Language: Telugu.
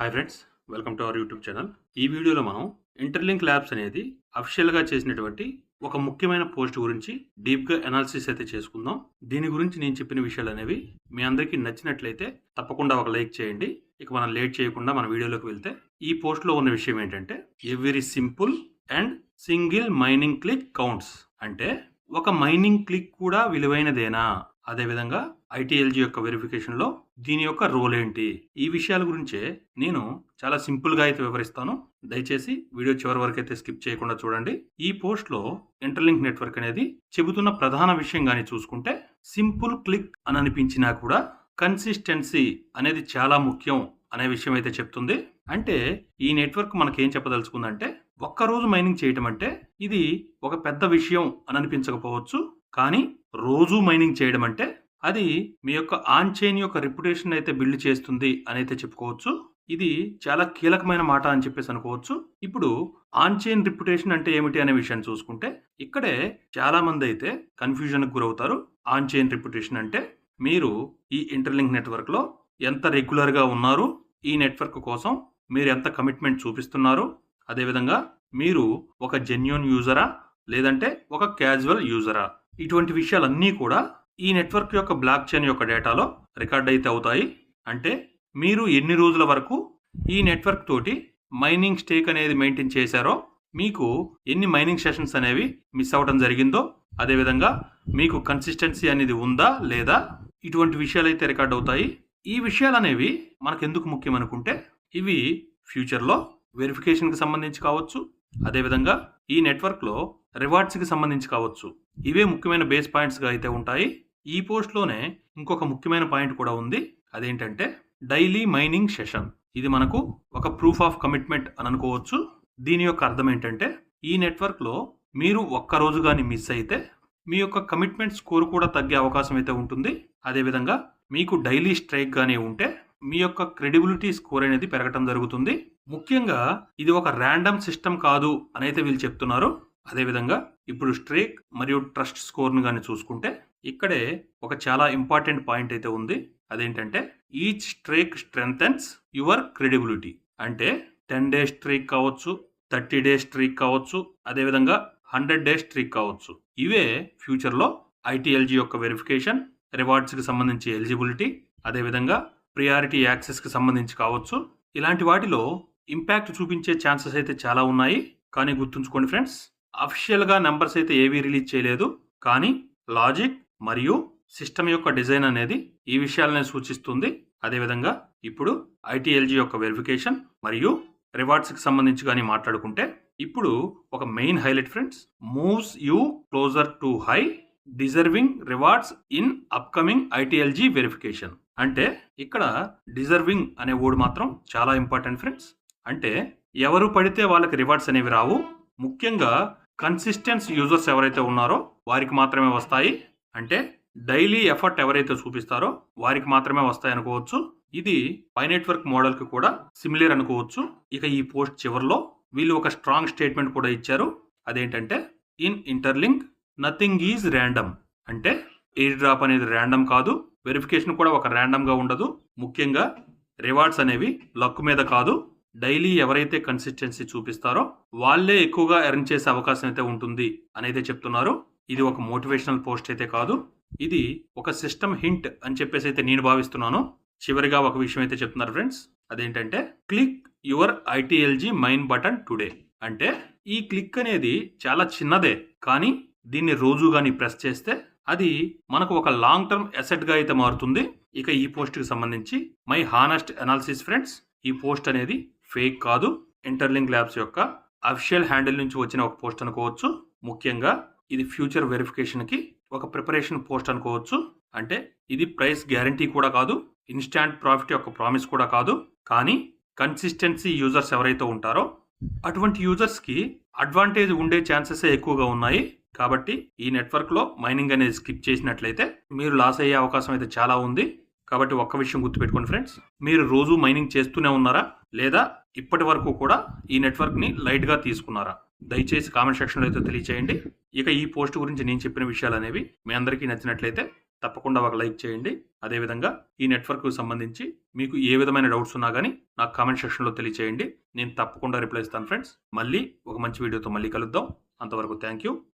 Hi friends welcome to our YouTube channel ఈ వీడియోలో మనం ఇంటర్లింక్ ల్యాబ్స్ అనేది అఫిషియల్గా చేసినటువంటి ఒక ముఖ్యమైన పోస్ట్ గురించి డీప్గా అనాలిసిస్ అయితే చేసుకుందాం. దీని గురించి నేను చెప్పిన విషయాలు అనేవి మీ అందరికీ నచ్చినట్లయితే తప్పకుండా ఒక లైక్ చేయండి. ఇక మనం లేట్ చేయకుండా మన వీడియోలోకి వెళ్తే ఈ పోస్ట్లో ఉన్న విషయం ఏంటంటే every simple and single mining click counts అంటే ఒక మైనింగ్ క్లిక్ కూడా విలువైనదేనా? అదేవిధంగా ఐటీఎల్జీ యొక్క వెరిఫికేషన్లో దీని యొక్క రోల్ ఏంటి? ఈ విషయాల గురించే నేను చాలా సింపుల్గా అయితే వివరిస్తాను. దయచేసి వీడియో చివరి వరకు అయితే స్కిప్ చేయకుండా చూడండి. ఈ పోస్ట్లో ఇంటర్లింక్ నెట్వర్క్ అనేది చెబుతున్న ప్రధాన విషయం కానీ చూసుకుంటే సింపుల్ క్లిక్ అని అనిపించినా కూడా కన్సిస్టెన్సీ అనేది చాలా ముఖ్యం అనే విషయం అయితే చెప్తుంది. అంటే ఈ నెట్వర్క్ మనకేం చెప్పదలుచుకుందంటే ఒక్కరోజు మైనింగ్ చేయటం అంటే ఇది ఒక పెద్ద విషయం అని అనిపించకపోవచ్చు. కానీ రోజు మైనింగ్ చేయడం అంటే అది మీ యొక్క ఆన్ చైన్ యొక్క రిప్యుటేషన్ అయితే బిల్డ్ చేస్తుంది అని అయితే చెప్పుకోవచ్చు. ఇది చాలా కీలకమైన మాట అని చెప్పేసి అనుకోవచ్చు. ఇప్పుడు ఆన్ చైన్ రిప్యుటేషన్ అంటే ఏమిటి అనే విషయాన్ని చూసుకుంటే ఇక్కడే చాలా మంది అయితే కన్ఫ్యూజన్కి గురవుతారు. ఆన్ చైన్ రిప్యుటేషన్ అంటే మీరు ఈ ఇంటర్లింక్ నెట్వర్క్లో ఎంత రెగ్యులర్గా ఉన్నారు ఈ నెట్వర్క్ కోసం మీరు ఎంత కమిట్మెంట్ చూపిస్తున్నారు. అదేవిధంగా మీరు ఒక జెన్యున్ యూజరా లేదంటే ఒక క్యాజువల్ యూజరా ఇటువంటి విషయాలన్నీ కూడా ఈ నెట్వర్క్ యొక్క బ్లాక్ చైన్ యొక్క డేటాలో రికార్డ్ అయితే అవుతాయి. అంటే మీరు ఎన్ని రోజుల వరకు ఈ నెట్వర్క్ తోటి మైనింగ్ స్టేక్ అనేది మెయింటైన్ చేశారో మీకు ఎన్ని మైనింగ్ సెషన్స్ అనేవి మిస్ అవ్వడం జరిగిందో అదేవిధంగా మీకు కన్సిస్టెన్సీ అనేది ఉందా లేదా ఇటువంటి విషయాలు అయితే రికార్డ్ అవుతాయి. ఈ విషయాలు అనేవి మనకు ఎందుకు ముఖ్యం అనుకుంటే ఇవి ఫ్యూచర్లో వెరిఫికేషన్కి సంబంధించి కావచ్చు అదేవిధంగా ఈ నెట్వర్క్లో రివార్డ్స్కి సంబంధించి కావచ్చు. ఇవే ముఖ్యమైన బేస్ పాయింట్స్గా అయితే ఉంటాయి. ఈ పోస్ట్లోనే ఇంకొక ముఖ్యమైన పాయింట్ కూడా ఉంది. అదేంటంటే డైలీ మైనింగ్ సెషన్. ఇది మనకు ఒక ప్రూఫ్ ఆఫ్ కమిట్మెంట్ అని అనుకోవచ్చు. దీని యొక్క అర్థం ఏంటంటే ఈ నెట్వర్క్లో మీరు ఒక్క రోజు కానీ మిస్ అయితే మీ యొక్క కమిట్మెంట్ స్కోర్ కూడా తగ్గే అవకాశం అయితే ఉంటుంది. అదేవిధంగా మీకు డైలీ స్ట్రైక్ కానీ ఉంటే మీ యొక్క క్రెడిబిలిటీ స్కోర్ అనేది పెరగటం జరుగుతుంది. ముఖ్యంగా ఇది ఒక ర్యాండమ్ సిస్టమ్ కాదు అని అయితే వీళ్ళు చెప్తున్నారు. అదేవిధంగా ఇప్పుడు స్ట్రేక్ మరియు ట్రస్ట్ స్కోర్ను కానీ చూసుకుంటే ఇక్కడే ఒక చాలా ఇంపార్టెంట్ పాయింట్ అయితే ఉంది. అదేంటంటే each streak strengthens your credibility అంటే టెన్ డేస్ స్ట్రీక్ కావచ్చు థర్టీ డేస్ స్ట్రీక్ కావచ్చు అదేవిధంగా హండ్రెడ్ డేస్ స్ట్రీక్ కావచ్చు. ఇవే ఫ్యూచర్లో ఐటీఎల్జీ యొక్క వెరిఫికేషన్ రివార్డ్స్కి సంబంధించి ఎలిజిబిలిటీ అదేవిధంగా ప్రియారిటీ యాక్సెస్కి సంబంధించి కావచ్చు. ఇలాంటి వాటిలో ఇంపాక్ట్ చూపించే ఛాన్సెస్ అయితే చాలా ఉన్నాయి. కానీ గుర్తుంచుకోండి ఫ్రెండ్స్ అఫిషియల్గా నెంబర్స్ అయితే ఏవీ రిలీజ్ చేయలేదు. కానీ లాజిక్ మరియు సిస్టమ్ యొక్క డిజైన్ అనేది ఈ విషయాలనే సూచిస్తుంది. అదేవిధంగా ఇప్పుడు ఐటీఎల్జీ యొక్క వెరిఫికేషన్ మరియు రివార్డ్స్కి సంబంధించి కానీ మాట్లాడుకుంటే ఇప్పుడు ఒక main highlight friends moves you closer to high deserving rewards in upcoming ITLG verification అంటే ఇక్కడ డిజర్వింగ్ అనే వర్డ్ మాత్రం చాలా ఇంపార్టెంట్ ఫ్రెండ్స్ అంటే ఎవరు పడితే వాళ్ళకి రివార్డ్స్ అనేవి రావు. ముఖ్యంగా కన్సిస్టెన్స్ యూజర్స్ ఎవరైతే ఉన్నారో వారికి మాత్రమే వస్తాయి. అంటే డైలీ ఎఫర్ట్ ఎవరైతే చూపిస్తారో వారికి మాత్రమే వస్తాయి అనుకోవచ్చు. ఇది పై నెట్వర్క్ మోడల్కి కూడా సిమిలర్ అనుకోవచ్చు. ఇక ఈ పోస్ట్ చివరిలో వీళ్ళు ఒక స్ట్రాంగ్ స్టేట్మెంట్ కూడా ఇచ్చారు. అదేంటంటే in Interlink nothing is random. అంటే ఎయిర్ డ్రాప్ అనేది ర్యాండమ్ కాదు. వెరిఫికేషన్ కూడా ఒక ర్యాండమ్గా ఉండదు. ముఖ్యంగా రివార్డ్స్ అనేవి లక్ మీద కాదు. డైలీ ఎవరైతే కన్సిస్టెన్సీ చూపిస్తారో వాళ్ళే ఎక్కువగా ఎర్న్ చేసే అవకాశం అయితే ఉంటుంది అనైతే చెప్తున్నారు. ఇది ఒక మోటివేషనల్ పోస్ట్ అయితే కాదు. ఇది ఒక సిస్టమ్ హింట్ అని చెప్పేసి అయితే నేను భావిస్తున్నాను. చివరిగా ఒక విషయం అయితే చెప్తున్నారు ఫ్రెండ్స్. అదేంటంటే click your ITLG mine button today. అంటే ఈ క్లిక్ అనేది చాలా చిన్నదే కానీ దీన్ని రోజు కానీ ప్రెస్ చేస్తే అది మనకు ఒక లాంగ్ టర్మ్ అసెట్గా అయితే మారుతుంది. ఇక ఈ పోస్ట్కి సంబంధించి మై హానెస్ట్ అనాలిసిస్ ఫ్రెండ్స్ ఈ పోస్ట్ అనేది ఫేక్ కాదు. ఇంటర్లింక్ ల్యాబ్స్ యొక్క అఫిషియల్ హ్యాండిల్ నుంచి వచ్చిన ఒక పోస్ట్ అనుకోవచ్చు. ముఖ్యంగా ఇది ఫ్యూచర్ వెరిఫికేషన్కి ఒక ప్రిపరేషన్ పోస్ట్ అనుకోవచ్చు. అంటే ఇది ప్రైస్ గ్యారంటీ కూడా కాదు ఇన్స్టాంట్ ప్రాఫిట్ యొక్క ప్రామిస్ కూడా కాదు. కానీ కన్సిస్టెన్సీ యూజర్స్ ఎవరైతే ఉంటారో అటువంటి యూజర్స్కి అడ్వాంటేజ్ ఉండే ఛాన్సెస్ ఎక్కువగా ఉన్నాయి. కాబట్టి ఈ నెట్వర్క్లో మైనింగ్ అనేది స్కిప్ చేసినట్లయితే మీరు లాస్ అయ్యే అవకాశం అయితే చాలా ఉంది. కాబట్టి ఒక్క విషయం గుర్తుపెట్టుకోండి ఫ్రెండ్స్. మీరు రోజు మైనింగ్ చేస్తూనే ఉన్నారా? లేదా ఇప్పటి వరకు కూడా ఈ నెట్వర్క్ని లైట్గా తీసుకున్నారా? దయచేసి కామెంట్ సెక్షన్లో అయితే తెలియచేయండి. ఇక ఈ పోస్ట్ గురించి నేను చెప్పిన విషయాలు అనేవి మీ అందరికీ నచ్చినట్లయితే తప్పకుండా ఒక లైక్ చేయండి. అదేవిధంగా ఈ నెట్వర్క్కు సంబంధించి మీకు ఏ విధమైన డౌట్స్ ఉన్నా కానీ నాకు కామెంట్ సెక్షన్లో తెలియచేయండి. నేను తప్పకుండా రిప్లై ఇస్తాను ఫ్రెండ్స్. మళ్ళీ ఒక మంచి వీడియోతో మళ్ళీ కలుద్దాం. అంతవరకు థ్యాంక్ యూ.